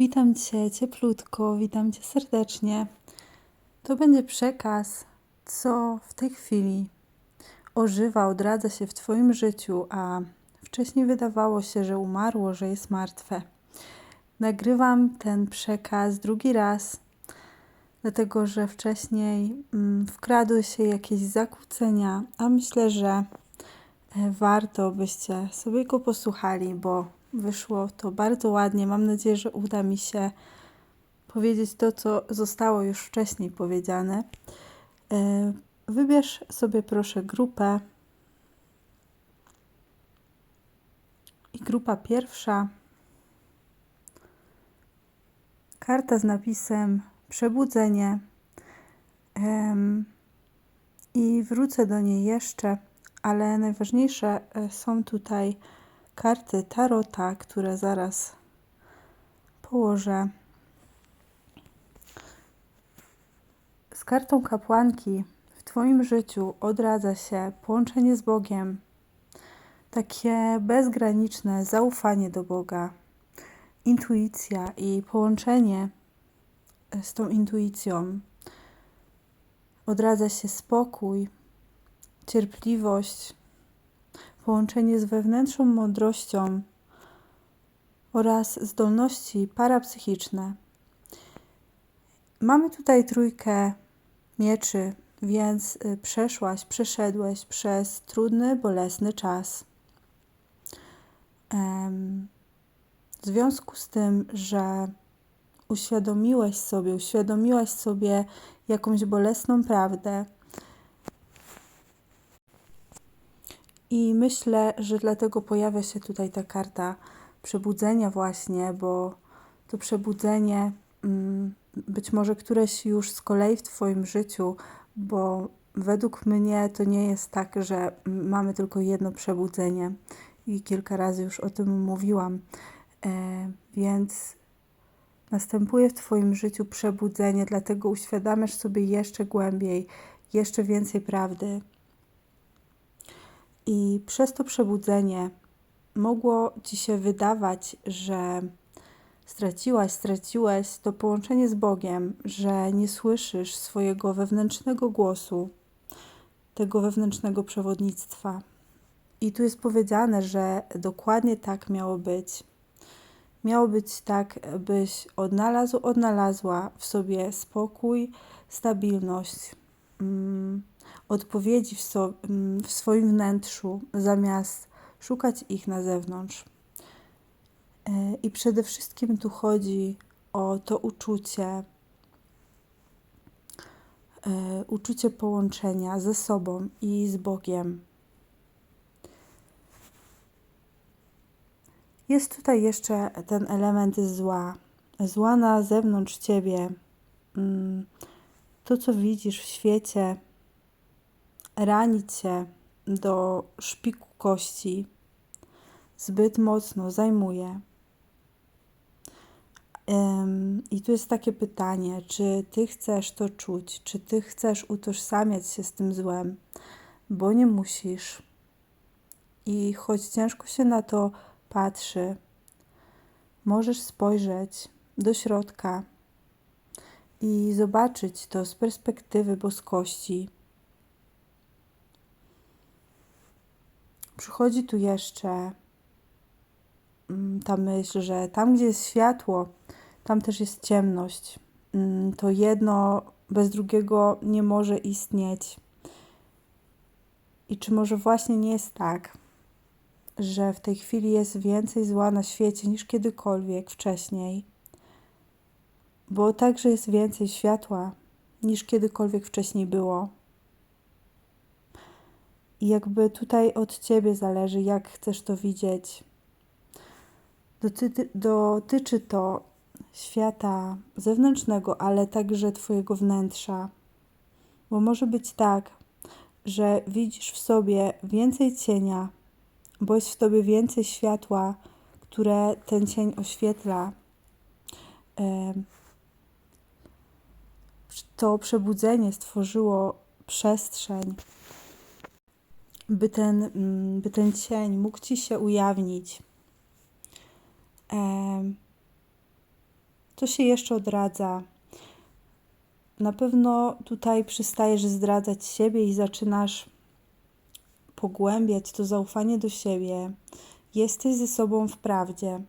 Witam Cię cieplutko, witam Cię serdecznie. To będzie przekaz, co w tej chwili ożywa, odradza się w Twoim życiu, a wcześniej wydawało się, że umarło, że jest martwe. Nagrywam ten przekaz drugi raz, dlatego że wcześniej mm, wkradły się jakieś zakłócenia, a myślę, że e, warto byście sobie go posłuchali, bo wyszło to bardzo ładnie. Mam nadzieję, że uda mi się powiedzieć to, co zostało już wcześniej powiedziane. E, Wybierz sobie proszę grupę. I grupa pierwsza. Karta z napisem Przebudzenie. I wrócę do niej jeszcze, ale najważniejsze e, są tutaj karty Tarota, które zaraz położę. Z kartą kapłanki w Twoim życiu odradza się połączenie z Bogiem, takie bezgraniczne zaufanie do Boga, intuicja i połączenie z tą intuicją. Odradza się spokój, cierpliwość, połączenie z wewnętrzną mądrością oraz zdolności parapsychiczne. Mamy tutaj trójkę mieczy, więc y, przeszłaś, przeszedłeś przez trudny, bolesny czas. W związku z tym, że uświadomiłeś sobie, uświadomiłaś sobie jakąś bolesną prawdę, I myślę, że dlatego pojawia się tutaj ta karta przebudzenia, właśnie, bo to przebudzenie, mm, być może któreś już z kolei w Twoim życiu, bo według mnie to nie jest tak, że mamy tylko jedno przebudzenie i kilka razy już o tym mówiłam. E, więc następuje w Twoim życiu przebudzenie, dlatego uświadamiasz sobie jeszcze głębiej, jeszcze więcej prawdy. I przez to przebudzenie mogło ci się wydawać, że straciłaś, straciłeś to połączenie z Bogiem, że nie słyszysz swojego wewnętrznego głosu, tego wewnętrznego przewodnictwa. I tu jest powiedziane, że dokładnie tak miało być. Miało być tak, byś odnalazł, odnalazła w sobie spokój, stabilność, mm, odpowiedzi w, so, mm, w swoim wnętrzu, zamiast szukać ich na zewnątrz. E, I przede wszystkim tu chodzi o to uczucie, e, uczucie połączenia ze sobą i z Bogiem. Jest tutaj jeszcze ten element zła. Zła na zewnątrz ciebie. Mm, to, co widzisz w świecie, rani cię do szpiku kości, zbyt mocno zajmuje. I tu jest takie pytanie, czy ty chcesz to czuć, czy ty chcesz utożsamiać się z tym złem, bo nie musisz. I choć ciężko się na to patrzy, możesz spojrzeć do środka i zobaczyć to z perspektywy boskości przychodzi tu jeszcze mm, ta myśl, że tam, gdzie jest światło, tam też jest ciemność. Mm, to jedno bez drugiego nie może istnieć. I czy może właśnie nie jest tak, że w tej chwili jest więcej zła na świecie niż kiedykolwiek wcześniej? Bo także jest więcej światła niż kiedykolwiek wcześniej było. I jakby tutaj od ciebie zależy, jak chcesz to widzieć. Dotyczy, dotyczy to świata zewnętrznego, ale także Twojego wnętrza. Bo może być tak, że widzisz w sobie więcej cienia, bo jest w tobie więcej światła, które ten cień oświetla. To przebudzenie stworzyło przestrzeń, by ten, mm, by ten cień mógł ci się ujawnić. To się jeszcze odradza. Na pewno tutaj przystajesz zdradzać siebie i zaczynasz pogłębiać to zaufanie do siebie. Jesteś ze sobą w prawdzie.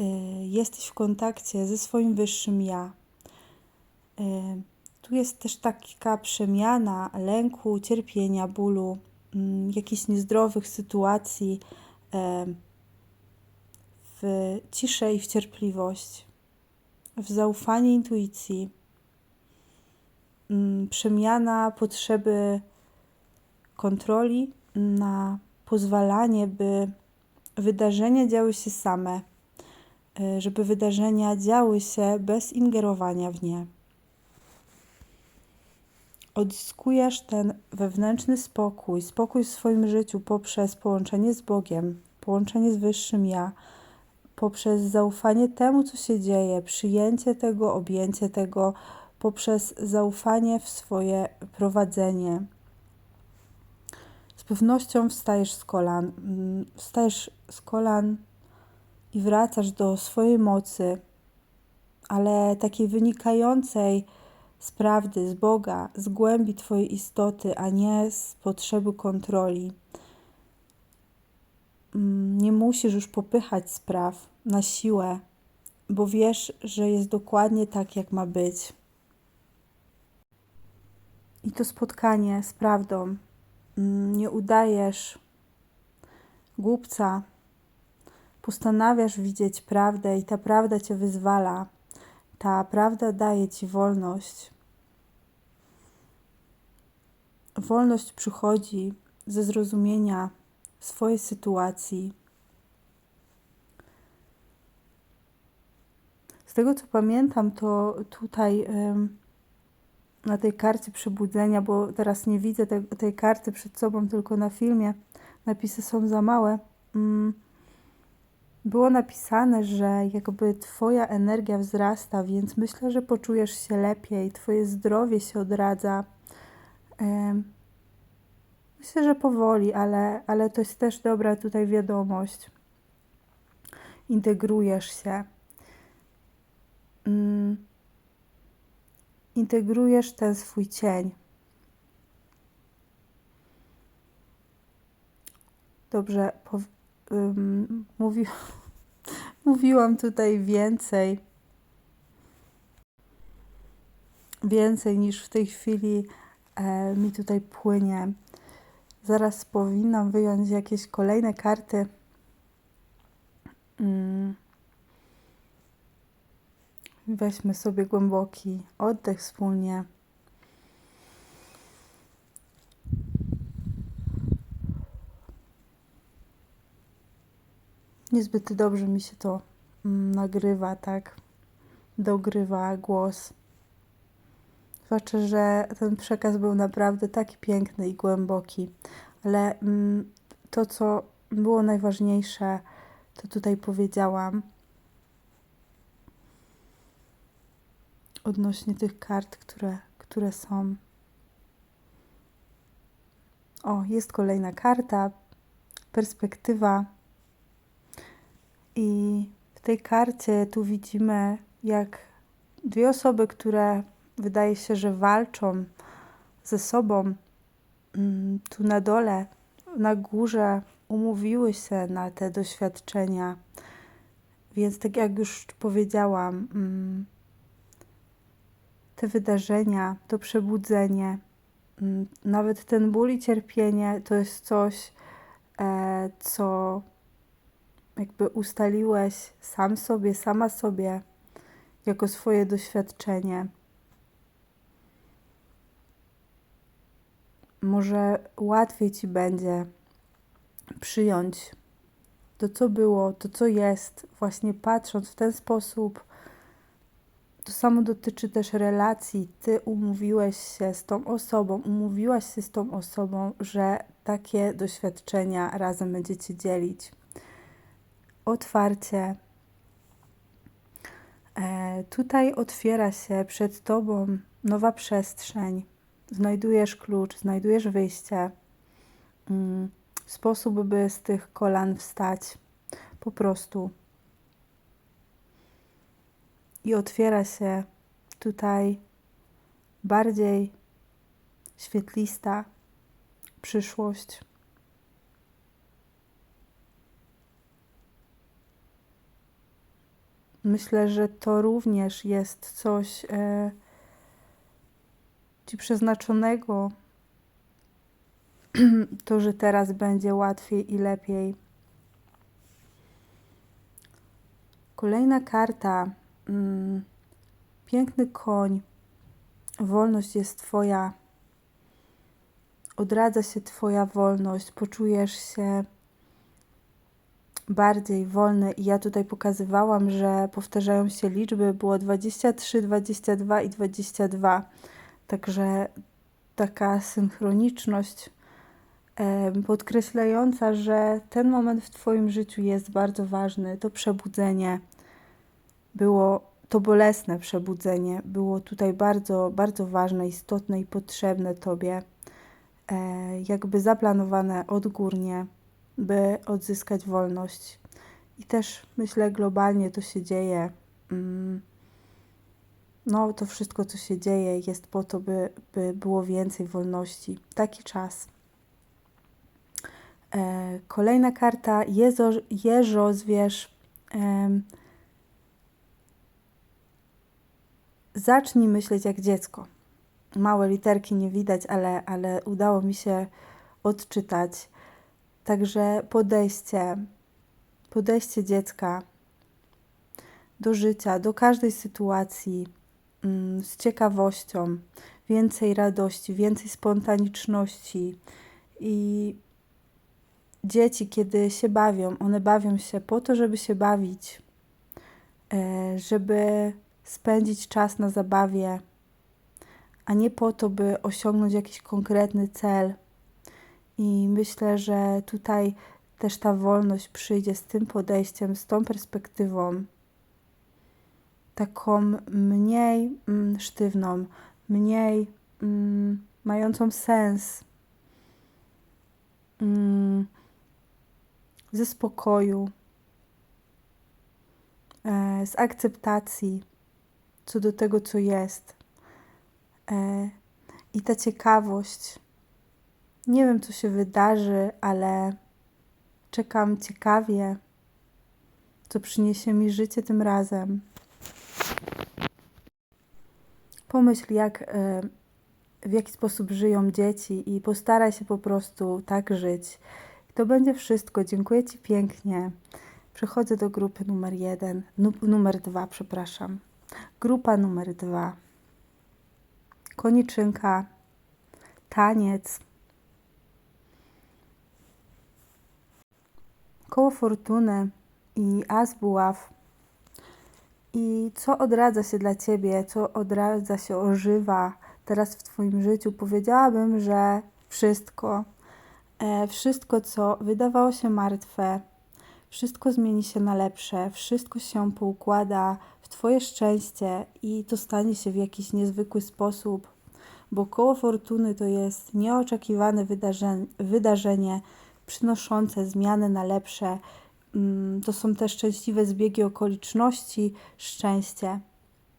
Y, jesteś w kontakcie ze swoim wyższym ja. Y, tu jest też taka przemiana lęku, cierpienia, bólu, jakichś niezdrowych sytuacji w ciszę i w cierpliwość, w zaufanie intuicji. Mm, przemiana potrzeby kontroli na pozwalanie, by wydarzenia działy się same, y, żeby wydarzenia działy się bez ingerowania w nie. Odzyskujesz ten wewnętrzny spokój, spokój w swoim życiu poprzez połączenie z Bogiem, połączenie z Wyższym Ja, poprzez zaufanie temu, co się dzieje, przyjęcie tego, objęcie tego, poprzez zaufanie w swoje prowadzenie. Z pewnością wstajesz z kolan, mm, wstajesz z kolan i wracasz do swojej mocy, ale takiej wynikającej z prawdy, z Boga, z głębi Twojej istoty, a nie z potrzeby kontroli. Mm, nie musisz już popychać spraw na siłę, bo wiesz, że jest dokładnie tak, jak ma być. I to spotkanie z prawdą. Mm, nie udajesz głupca, postanawiasz widzieć prawdę i ta prawda cię wyzwala. Ta prawda daje ci wolność. Wolność przychodzi ze zrozumienia swojej sytuacji. Z tego co pamiętam, to tutaj na tej karcie przebudzenia, bo teraz nie widzę te, tej karty przed sobą, tylko na filmie napisy są za małe. Mm, było napisane, że jakby Twoja energia wzrasta, więc myślę, że poczujesz się lepiej, Twoje zdrowie się odradza. Myślę, że powoli, ale, ale to jest też dobra tutaj wiadomość. Integrujesz się. Mm. Integrujesz ten swój cień. Dobrze, um, mówi, mówiłam tutaj więcej. Więcej niż w tej chwili e, mi tutaj płynie. Zaraz powinnam wyjąć jakieś kolejne karty. Mm. Weźmy sobie głęboki oddech wspólnie. Niezbyt dobrze mi się to mm, nagrywa, tak? Dogrywa głos. Zobaczę, że ten przekaz był naprawdę taki piękny i głęboki, ale mm, to, co było najważniejsze, to tutaj powiedziałam. Odnośnie tych kart, które, które są. O, jest kolejna karta. Perspektywa. I w tej karcie tu widzimy, jak dwie osoby, które wydaje się, że walczą ze sobą, mm, tu na dole, na górze, umówiły się na te doświadczenia. Więc, tak jak już powiedziałam, mm, te wydarzenia, to przebudzenie, mm, nawet ten ból i cierpienie to jest coś, e, co jakby ustaliłeś sam sobie, sama sobie jako swoje doświadczenie. Może łatwiej ci będzie przyjąć to, co było, to, co jest, właśnie patrząc w ten sposób. To samo dotyczy też relacji. Ty umówiłeś się z tą osobą, umówiłaś się z tą osobą, że takie doświadczenia razem będziecie dzielić. Otwarcie. E, tutaj otwiera się przed Tobą nowa przestrzeń znajdujesz klucz, znajdujesz wyjście, mm, sposób, by z tych kolan wstać. Po prostu. i otwiera się tutaj bardziej świetlista przyszłość. Myślę, że to również jest coś e, ci przeznaczonego. To, że teraz będzie łatwiej i lepiej. Kolejna karta. Mm, piękny koń. Wolność jest Twoja. Odradza się Twoja wolność. Poczujesz się bardziej wolny. I ja tutaj pokazywałam, że powtarzają się liczby. Było 23, 22 i 22. Także taka synchroniczność podkreślająca, że ten moment w Twoim życiu jest bardzo ważny. To przebudzenie było to bolesne przebudzenie było tutaj bardzo, bardzo ważne, istotne i potrzebne Tobie, e, jakby zaplanowane odgórnie, by odzyskać wolność. I też myślę, globalnie to się dzieje. Mm, no, to wszystko, co się dzieje, jest po to, by, by było więcej wolności. Taki czas. E, kolejna karta, Jezo, Jeżo zwierz. Em, zacznij myśleć jak dziecko. Małe literki nie widać, ale, ale udało mi się odczytać. Także podejście, podejście dziecka do życia, do każdej sytuacji z ciekawością, więcej radości, więcej spontaniczności. I dzieci, kiedy się bawią, one bawią się po to, żeby się bawić, e, żeby spędzić czas na zabawie, a nie po to, by osiągnąć jakiś konkretny cel. I myślę, że tutaj też ta wolność przyjdzie z tym podejściem, z tą perspektywą, taką mniej mm, sztywną, mniej mm, mającą sens, mm, ze spokoju, e, z akceptacji co do tego, co jest. E, I ta ciekawość. Nie wiem, co się wydarzy, ale czekam ciekawie, co przyniesie mi życie tym razem. Pomyśl, jak, e, w jaki sposób żyją dzieci i postaraj się po prostu tak żyć. To będzie wszystko. Dziękuję Ci pięknie. Przechodzę do grupy numer jeden, nu, numer dwa, przepraszam. Grupa numer dwa. Koniczynka, taniec, koło fortuny i as buław. I co odradza się dla Ciebie, co odradza się, ożywa teraz w Twoim życiu? Powiedziałabym, że wszystko. E, wszystko, co wydawało się martwe, wszystko zmieni się na lepsze, wszystko się poukłada w Twoje szczęście i to stanie się w jakiś niezwykły sposób, bo koło fortuny to jest nieoczekiwane wydarzenie, wydarzenie przynoszące zmiany na lepsze. Mm, to są też szczęśliwe zbiegi okoliczności, szczęście.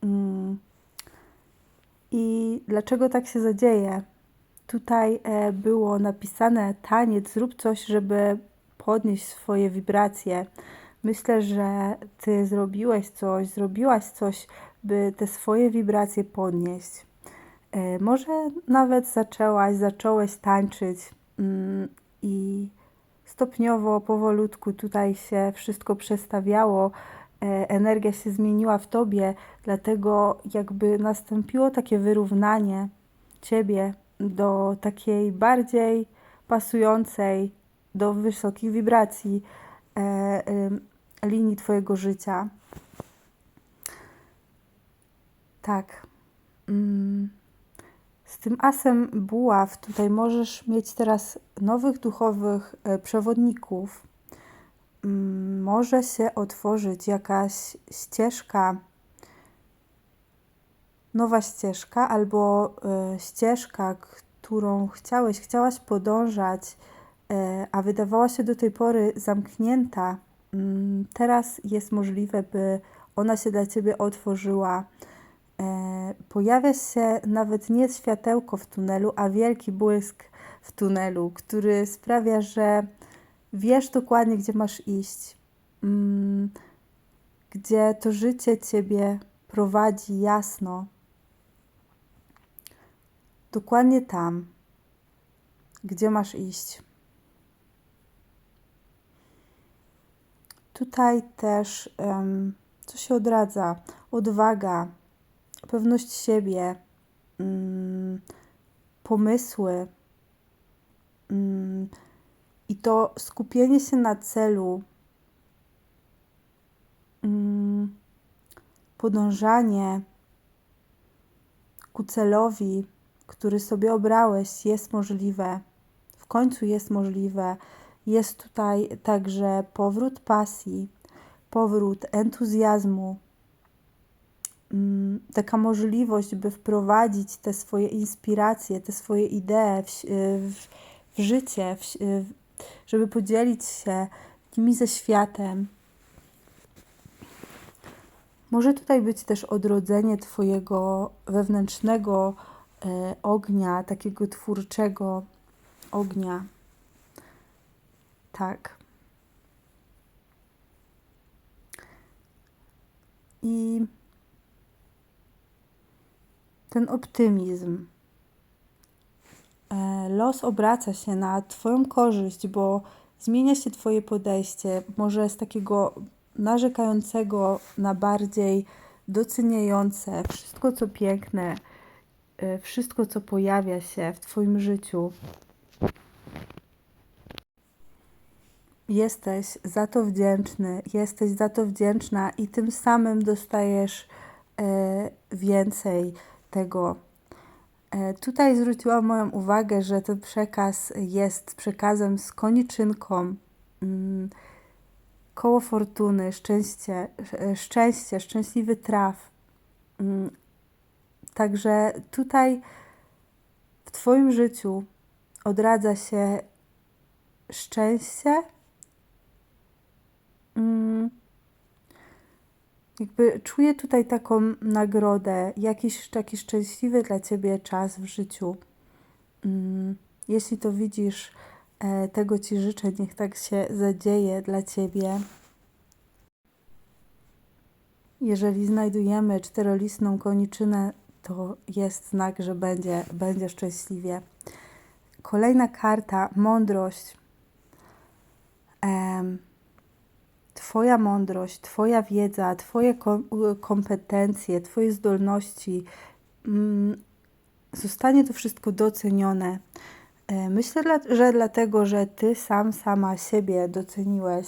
Mm. I dlaczego tak się zadzieje? Tutaj e, było napisane taniec, zrób coś, żeby podnieść swoje wibracje. Myślę, że ty zrobiłeś coś, zrobiłaś coś, by te swoje wibracje podnieść. E, może nawet zaczęłaś, zacząłeś tańczyć mm, i stopniowo, powolutku tutaj się wszystko przestawiało, e, energia się zmieniła w tobie, dlatego jakby nastąpiło takie wyrównanie ciebie do takiej bardziej pasującej do wysokich wibracji e, linii Twojego życia. Tak. Z tym asem buław tutaj możesz mieć teraz nowych duchowych e, przewodników. Mm, może się otworzyć jakaś ścieżka, nowa ścieżka albo e, ścieżka, którą chciałeś, chciałaś podążać E, a wydawała się do tej pory zamknięta, mm, teraz jest możliwe, by ona się dla ciebie otworzyła. E, pojawia się nawet nie światełko w tunelu, a wielki błysk w tunelu, który sprawia, że wiesz dokładnie, gdzie masz iść, mm, gdzie to życie ciebie prowadzi jasno. Dokładnie tam, gdzie masz iść. Tutaj też um, co się odradza? Odwaga, pewność siebie, um, pomysły um, i to skupienie się na celu, mm, podążanie ku celowi, który sobie obrałeś, jest możliwe. W końcu jest możliwe. Jest tutaj także powrót pasji, powrót entuzjazmu, mm, taka możliwość, by wprowadzić te swoje inspiracje, te swoje idee w, w, w życie, w, żeby podzielić się nimi ze światem. Może tutaj być też odrodzenie Twojego wewnętrznego e, ognia, takiego twórczego ognia. Tak. I ten optymizm. E, los obraca się na Twoją korzyść, bo zmienia się Twoje podejście, może z takiego narzekającego na bardziej doceniające wszystko, co piękne, e, wszystko, co pojawia się w Twoim życiu. Jesteś za to wdzięczny, jesteś za to wdzięczna i tym samym dostajesz e, więcej tego. E, tutaj zwróciłam moją uwagę, że ten przekaz jest przekazem z koniczynką. Mm, koło fortuny, szczęście, e, szczęście, szczęśliwy traf. Mm, także tutaj w Twoim życiu odradza się szczęście. Mm, jakby czuję tutaj taką nagrodę, jakiś taki szczęśliwy dla Ciebie czas w życiu. Mm, jeśli to widzisz, E, tego Ci życzę, niech tak się zadzieje dla Ciebie. Jeżeli znajdujemy czterolistną koniczynę, to jest znak, że będzie, będzie szczęśliwie. Kolejna karta, mądrość. Twoja mądrość, Twoja wiedza, Twoje kompetencje, Twoje zdolności, mm, zostanie to wszystko docenione. E, myślę, że dlatego, że ty sam, sama siebie doceniłeś,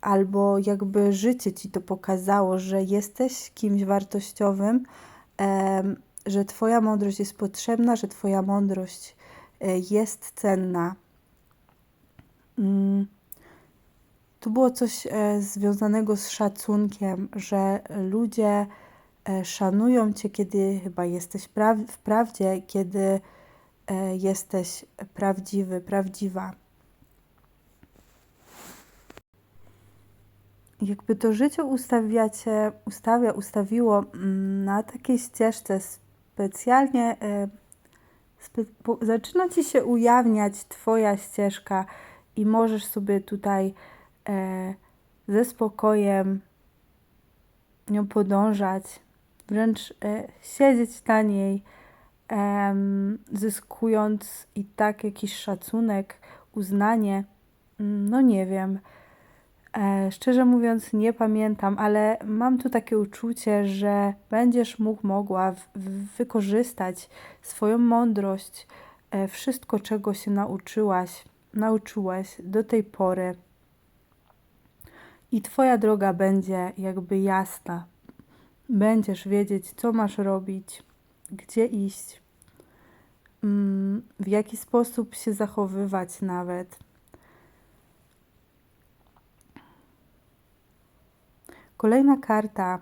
albo jakby życie ci to pokazało, że jesteś kimś wartościowym, że twoja mądrość jest potrzebna, że twoja mądrość e, jest cenna. Mm. Tu było coś e, związanego z szacunkiem, że ludzie szanują cię, kiedy chyba jesteś w prawdzie, kiedy E, jesteś prawdziwy, prawdziwa. Jakby to życie ustawiacie, ustawia, ustawiło mm, na takiej ścieżce specjalnie, e, spe, zaczyna ci się ujawniać Twoja ścieżka i możesz sobie tutaj e, ze spokojem nią podążać, wręcz siedzieć na niej zyskując i tak jakiś szacunek, uznanie. Mm, no nie wiem. E, szczerze mówiąc, nie pamiętam, ale mam tu takie uczucie, że będziesz mógł, mogła wykorzystać swoją mądrość, e, wszystko, czego się nauczyłaś, nauczyłeś do tej pory. I Twoja droga będzie jakby jasna. Będziesz wiedzieć, co masz robić, gdzie iść, mm, w jaki sposób się zachowywać nawet. Kolejna karta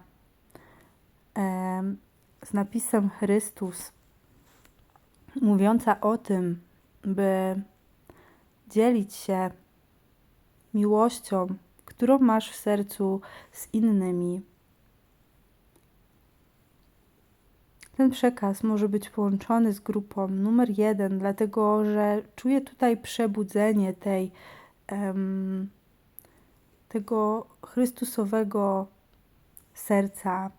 z napisem Chrystus, mówiąca o tym, by dzielić się miłością, którą masz w sercu z innymi. Ten przekaz może być połączony z grupą numer jeden, dlatego że czuję tutaj przebudzenie tej, tego Chrystusowego serca,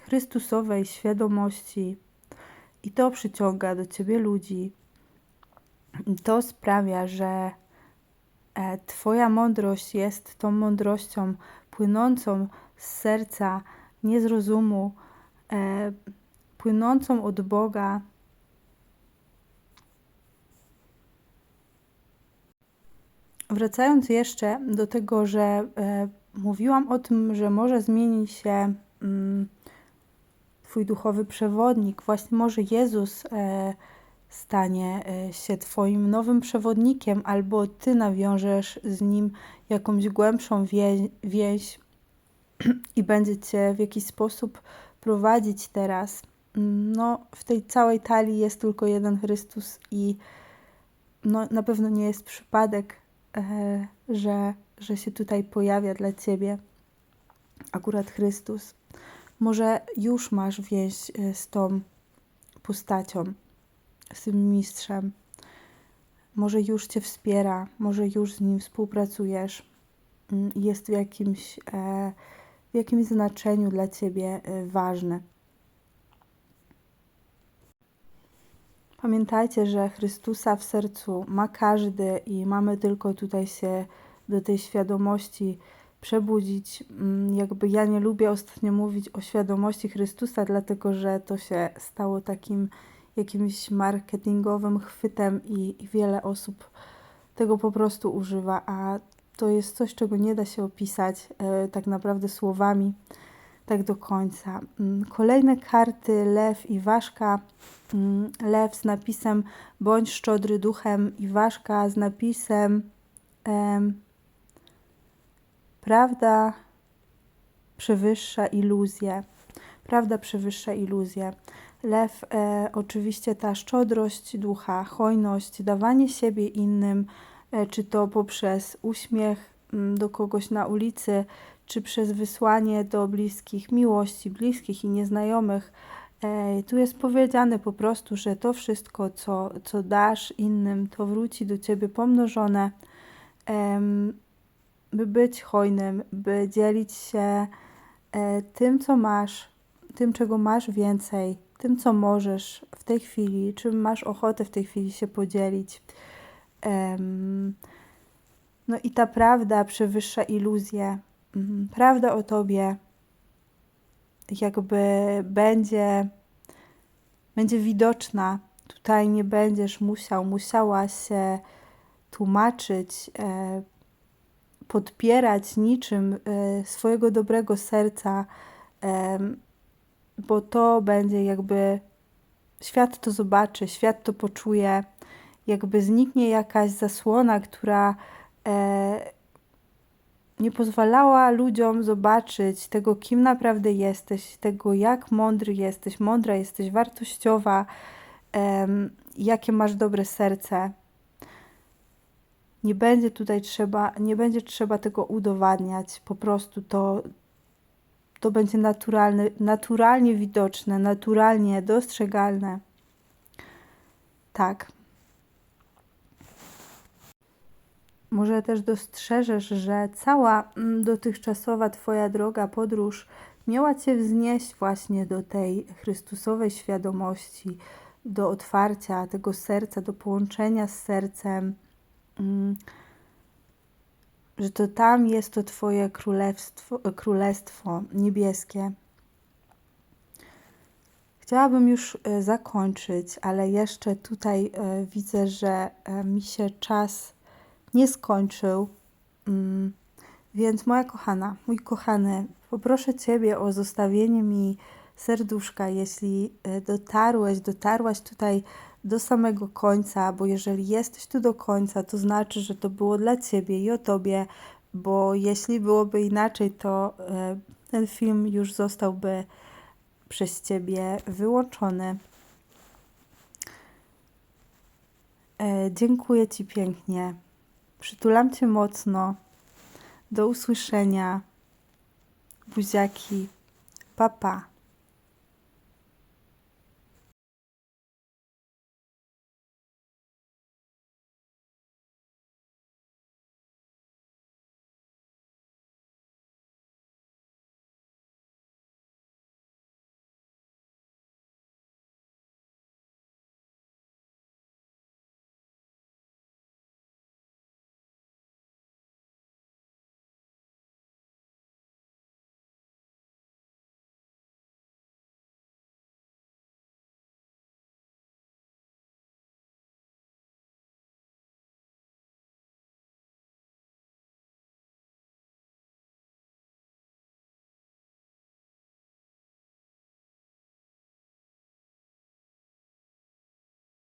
Chrystusowej świadomości. I to przyciąga do ciebie ludzi. I to sprawia, że Twoja mądrość jest tą mądrością płynącą z serca, nie z rozumu, e, płynącą od Boga. Wracając jeszcze do tego, że e, mówiłam o tym, że może zmieni się mm, Twój duchowy przewodnik, właśnie może Jezus e, stanie e, się Twoim nowym przewodnikiem, albo Ty nawiążesz z Nim jakąś głębszą wie, więź i będzie Cię w jakiś sposób prowadzić teraz. No, w tej całej talii jest tylko jeden Chrystus i no, na pewno nie jest przypadek, e, że, że się tutaj pojawia dla Ciebie akurat Chrystus. Może już masz więź e, z tą postacią, z tym mistrzem. Może już Cię wspiera, może już z nim współpracujesz. Mm, Jest w jakimś, e, w jakimś znaczeniu dla Ciebie e, ważny. Pamiętajcie, że Chrystusa w sercu ma każdy i mamy tylko tutaj się do tej świadomości przebudzić. Mm, Jakby ja nie lubię ostatnio mówić o świadomości Chrystusa, dlatego że to się stało takim jakimś marketingowym chwytem i, i wiele osób tego po prostu używa, a to jest coś, czego nie da się opisać e, tak naprawdę słowami tak do końca. Mm, Kolejne karty lew i ważka. Mm, Lew z napisem bądź szczodry duchem i ważka z napisem em, prawda przewyższa iluzję. Prawda przewyższa iluzję. Lew, e, oczywiście ta szczodrość ducha, hojność, dawanie siebie innym, e, czy to poprzez uśmiech mm, do kogoś na ulicy, czy przez wysłanie do bliskich, miłości bliskich i nieznajomych. E, tu jest powiedziane po prostu, że to wszystko, co, co dasz innym, to wróci do ciebie pomnożone. Em, by być hojnym, by dzielić się e, tym, co masz, tym, czego masz więcej, tym, co możesz w tej chwili, czym masz ochotę w tej chwili się podzielić. No i ta prawda przewyższa iluzję. Mhm. Prawda o tobie jakby będzie, będzie widoczna. Tutaj nie będziesz musiał, musiała się tłumaczyć, e, podpierać niczym e, swojego dobrego serca, bo to będzie jakby świat to zobaczy, świat to poczuje, jakby zniknie jakaś zasłona, która e, nie pozwalała ludziom zobaczyć tego, kim naprawdę jesteś, tego, jak mądry jesteś, mądra jesteś, wartościowa, em, jakie masz dobre serce. Nie będzie tutaj trzeba, nie będzie trzeba tego udowadniać, po prostu to, to będzie naturalne, naturalnie widoczne, naturalnie dostrzegalne. Tak. Może też dostrzeżesz, że cała mm, dotychczasowa Twoja droga, podróż miała Cię wznieść właśnie do tej Chrystusowej świadomości, do otwarcia tego serca, do połączenia z sercem, mm, że to tam jest to Twoje królestwo, królestwo niebieskie. Chciałabym już e, zakończyć, ale jeszcze tutaj e, widzę, że e, mi się czas nie skończył. Mm, Więc moja kochana, mój kochany, poproszę Ciebie o zostawienie mi serduszka, jeśli dotarłeś, dotarłaś tutaj do samego końca, bo jeżeli jesteś tu do końca, to znaczy, że to było dla Ciebie i o Tobie, bo jeśli byłoby inaczej, to e, ten film już zostałby przez Ciebie wyłączony. E, Dziękuję Ci pięknie. Przytulam Cię mocno. Do usłyszenia. Buziaki. Papa. Pa.